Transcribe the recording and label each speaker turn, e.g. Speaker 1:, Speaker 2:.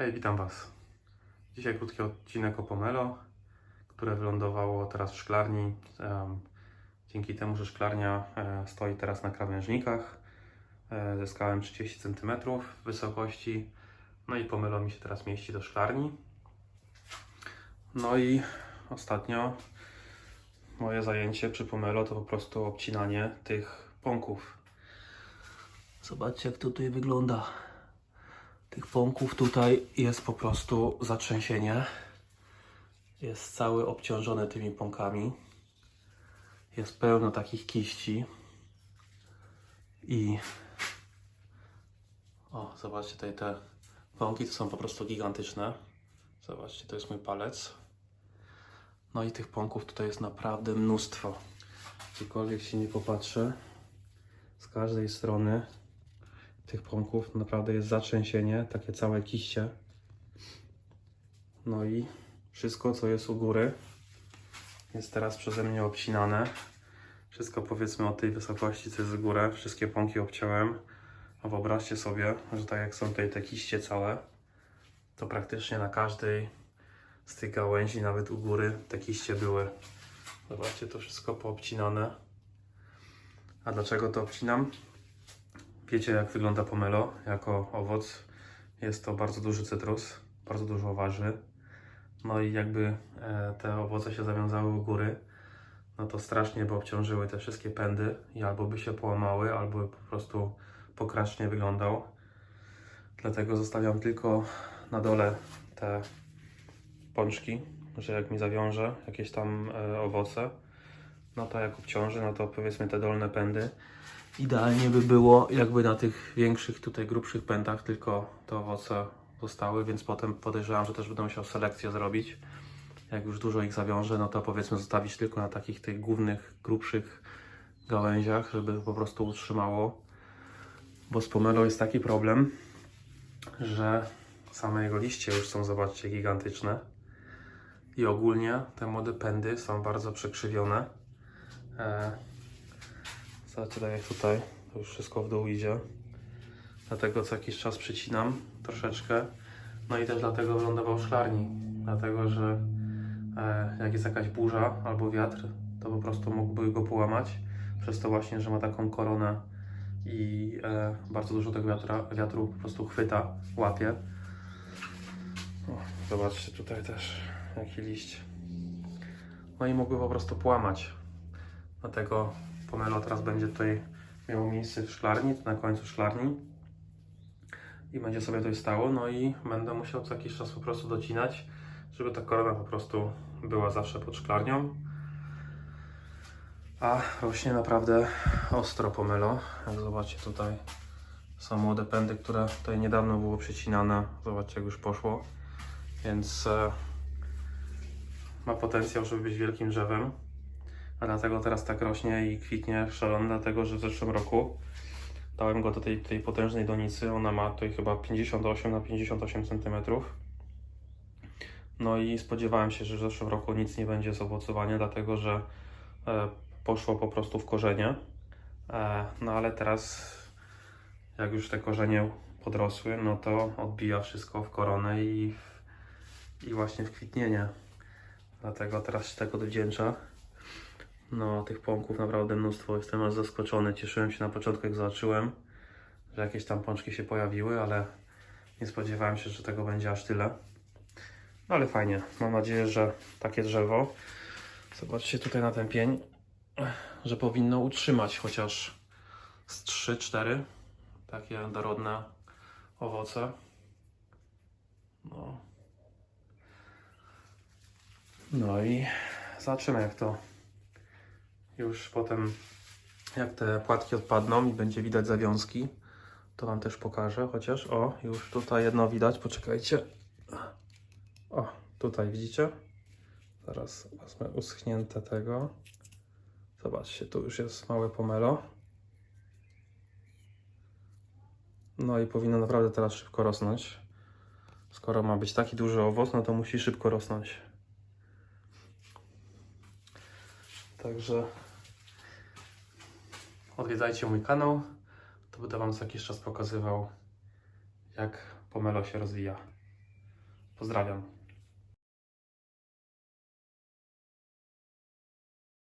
Speaker 1: Hej, witam Was. Dzisiaj krótki odcinek o pomelo, które wylądowało teraz w szklarni. Dzięki temu, że szklarnia e, stoi teraz na krawężnikach, e, zyskałem 30 cm wysokości. No i pomelo mi się teraz mieści do szklarni. No i ostatnio moje zajęcie przy pomelo to po prostu obcinanie tych pąków. Zobaczcie, jak to tutaj wygląda tych pąków tutaj jest po prostu zatrzęsienie. Jest cały obciążony tymi pąkami. Jest pełno takich kiści. I o, zobaczcie tutaj te pąki to są po prostu gigantyczne. Zobaczcie, to jest mój palec. No i tych pąków tutaj jest naprawdę mnóstwo. Gdziekolwiek się nie popatrzę, z każdej strony tych pąków naprawdę jest zatrzęsienie, takie całe kiście. No i wszystko, co jest u góry, jest teraz przeze mnie obcinane. Wszystko powiedzmy o tej wysokości, co jest z góry. Wszystkie pąki obciąłem. A wyobraźcie sobie, że tak jak są tutaj te kiście całe, to praktycznie na każdej z tych gałęzi, nawet u góry, te kiście były. Zobaczcie, to wszystko poobcinane. A dlaczego to obcinam? Wiecie, jak wygląda pomelo jako owoc. Jest to bardzo duży cytrus, bardzo dużo waży. No i jakby e, te owoce się zawiązały u góry, no to strasznie by obciążyły te wszystkie pędy i albo by się połamały, albo by po prostu pokracznie wyglądał. Dlatego zostawiam tylko na dole te pączki, że jak mi zawiąże jakieś tam e, owoce, no to jak obciąży, no to powiedzmy te dolne pędy, Idealnie by było, jakby na tych większych, tutaj grubszych pętach tylko te owoce zostały, więc potem podejrzewam, że też będę musiał selekcję zrobić. Jak już dużo ich zawiążę, no to powiedzmy zostawić tylko na takich tych głównych, grubszych gałęziach, żeby po prostu utrzymało. Bo z pomelo jest taki problem, że same jego liście już są, zobaczcie, gigantyczne. I ogólnie te młode pędy są bardzo przekrzywione. E, Zobaczcie, tak jak tutaj, to już wszystko w dół idzie. Dlatego co jakiś czas przycinam troszeczkę. No i też dlatego wylądował szklarni. Dlatego, że e, jak jest jakaś burza albo wiatr, to po prostu mógłby go połamać. Przez to właśnie, że ma taką koronę i e, bardzo dużo tego wiatra, wiatru po prostu chwyta, łapie. O, zobaczcie tutaj też jaki liść. No i mógłby po prostu połamać. Dlatego pomelo teraz będzie tutaj miało miejsce w szklarni, na końcu szklarni i będzie sobie tutaj stało, no i będę musiał co jakiś czas po prostu docinać, żeby ta korona po prostu była zawsze pod szklarnią. A rośnie naprawdę ostro pomelo. Jak zobaczcie tutaj są młode pędy, które tutaj niedawno było przycinane. Zobaczcie jak już poszło. Więc e, ma potencjał, żeby być wielkim drzewem a dlatego teraz tak rośnie i kwitnie szalony, dlatego że w zeszłym roku dałem go do tej, tej potężnej donicy, ona ma tutaj chyba 58 na 58 cm. No i spodziewałem się, że w zeszłym roku nic nie będzie z owocowania, dlatego że e, poszło po prostu w korzenie. E, no ale teraz, jak już te korzenie podrosły, no to odbija wszystko w koronę i, w, i właśnie w kwitnienie. Dlatego teraz się tego odwdzięcza. No, tych pąków naprawdę mnóstwo. Jestem aż zaskoczony. Cieszyłem się na początku, jak zobaczyłem, że jakieś tam pączki się pojawiły, ale nie spodziewałem się, że tego będzie aż tyle. No ale fajnie. Mam nadzieję, że takie drzewo, zobaczcie tutaj na ten pień, że powinno utrzymać chociaż z 3-4 takie dorodne owoce. No. No i zobaczymy, jak to już potem, jak te płatki odpadną i będzie widać zawiązki, to Wam też pokażę. Chociaż, o, już tutaj jedno widać, poczekajcie. O, tutaj widzicie? Zaraz wezmę uschnięte tego. Zobaczcie, tu już jest małe pomelo. No i powinno naprawdę teraz szybko rosnąć. Skoro ma być taki duży owoc, no to musi szybko rosnąć. Także odwiedzajcie mój kanał, to będę Wam co jakiś czas pokazywał, jak pomelo się rozwija. Pozdrawiam.